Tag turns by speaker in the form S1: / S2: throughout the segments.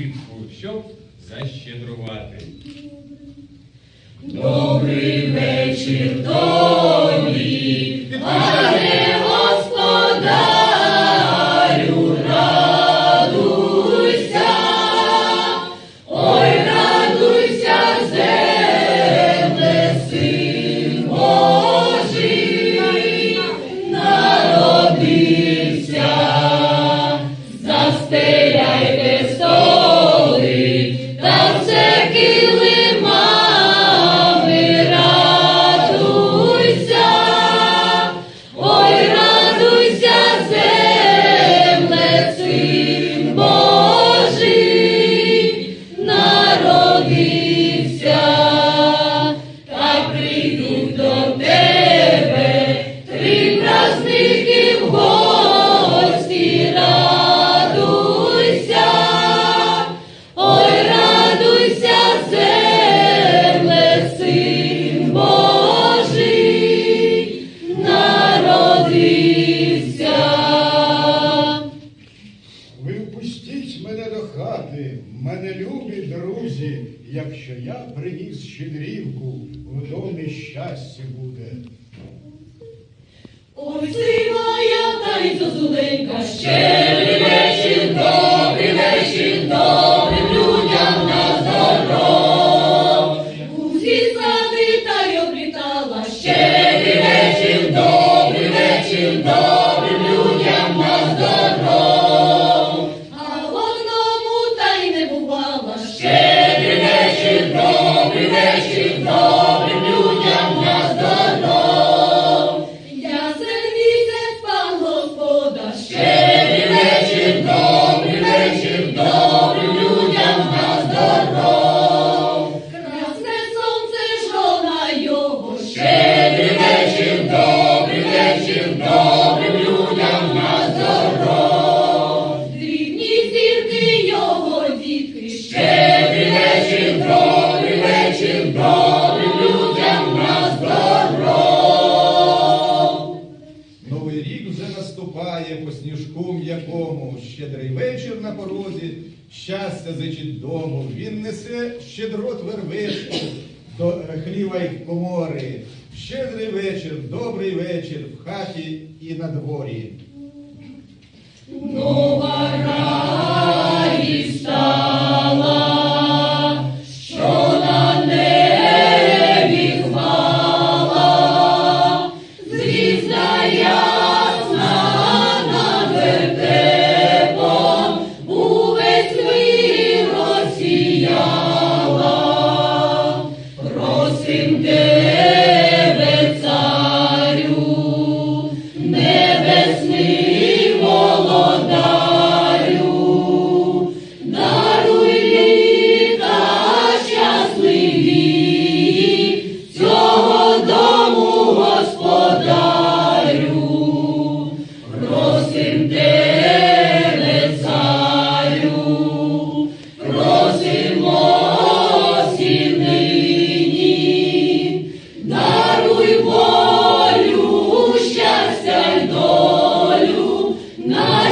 S1: взимку, щоб защедрувати.
S2: Добрий вечір, тобі!
S3: Ви впустіть мене до хати, мене любі друзі, якщо я приніс щедрівку, в домі щастя буде.
S2: Ой, моя, та й зозуленька, щедрий
S4: м'якому, щедрий вечір на порозі, щастя зичить дому. Він несе щедрот вервишку до хліва й комори. Щедрий вечір, добрий вечір в хаті і на дворі.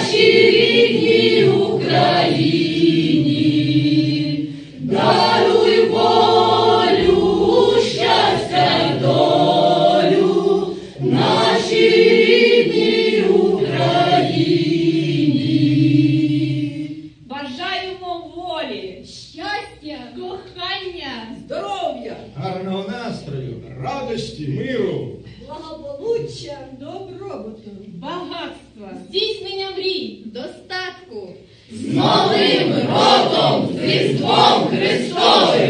S2: Нашій рідній Україні, даруй волю, щастя долю нашій рідній Україні.
S5: Бажаємо волі, щастя, кохання, здоров'я,
S4: Гарного настрою!
S3: Радості, миру!
S5: благополуччя, достатку.
S2: З Новим роком, Різдвом Христовим!